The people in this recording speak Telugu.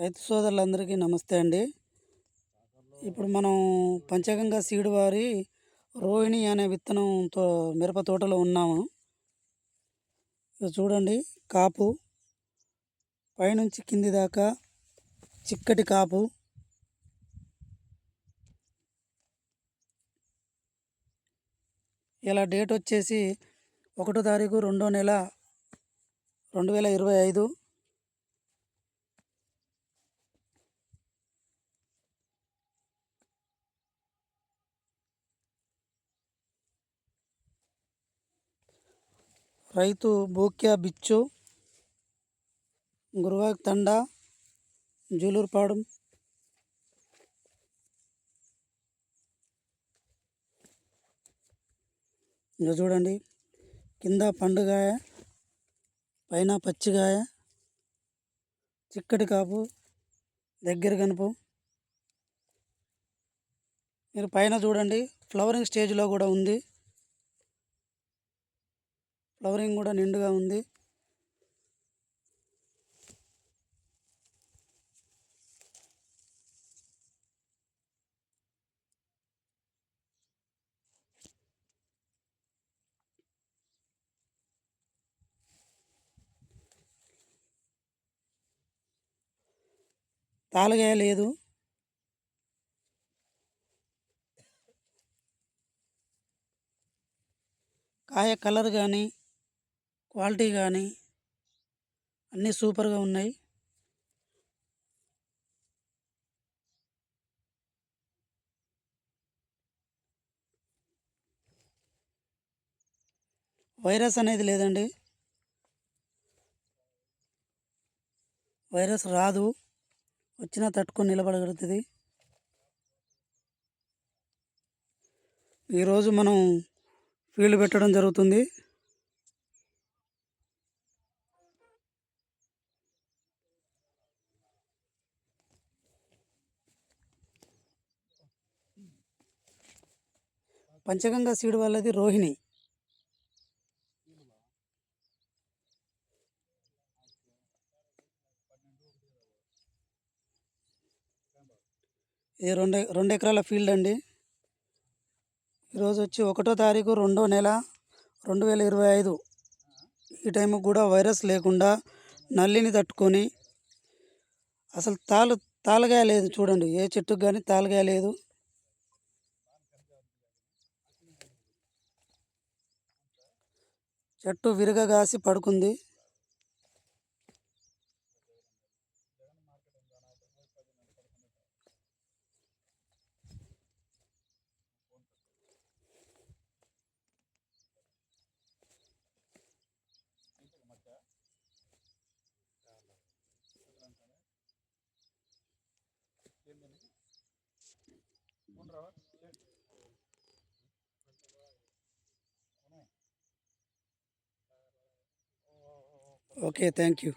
రైతు సోదరులందరికీ నమస్తే అండి. ఇప్పుడు మనం పంచగంగా సీడ్ వారి రోహిణి అనే విత్తనంతో మిరప తోటలో ఉన్నాము. చూడండి కాపు. పైనుంచి కింది దాకా చిక్కటి కాపు. ఇలా డేట్ వచ్చేసి ఒకటో తారీఖు రెండో నెల రెండు వేల ఇరవై ఐదు. రైతు బూక్యా బిచ్చు గురువాక్ తండా జూలూరుపాడు. ఇంకా చూడండి కింద పండుగాయ పైన పచ్చిగాయ చిక్కటి కాపు దగ్గర కనుపు మీరు పైన చూడండి ఫ్లవరింగ్ స్టేజ్లో కూడా ఉంది. ఫ్లవరింగ్ కూడా నిండుగా ఉంది. తాళగా లేదు. కాయ కలర్ కానీ క్వాలిటీ కానీ అన్నీ సూపర్గా ఉన్నాయి. వైరస్ అనేది లేదండి. వైరస్ రాదు. వచ్చినా తట్టుకొని నిలబడగలుగుతుంది. ఈరోజు మనం ఫీల్డ్ పెట్టడం జరుగుతుంది. పంచగంగా సీడ్ వాళ్ళది రోహిణి. ఇది రెండు రెండు ఎకరాల ఫీల్డ్ అండి. ఈరోజు వచ్చి ఒకటో తారీఖు రెండో నెల రెండు వేల ఇరవై ఐదు. ఈ టైంకి కూడా వైరస్ లేకుండా నల్లిని తట్టుకొని అసలు తాలు తాలగా లేదు చూడండి ఏ చెట్టుకు కానీ తాలగా లేదు చెట్టు విరగగాసి పడుకుంది. Okay thank you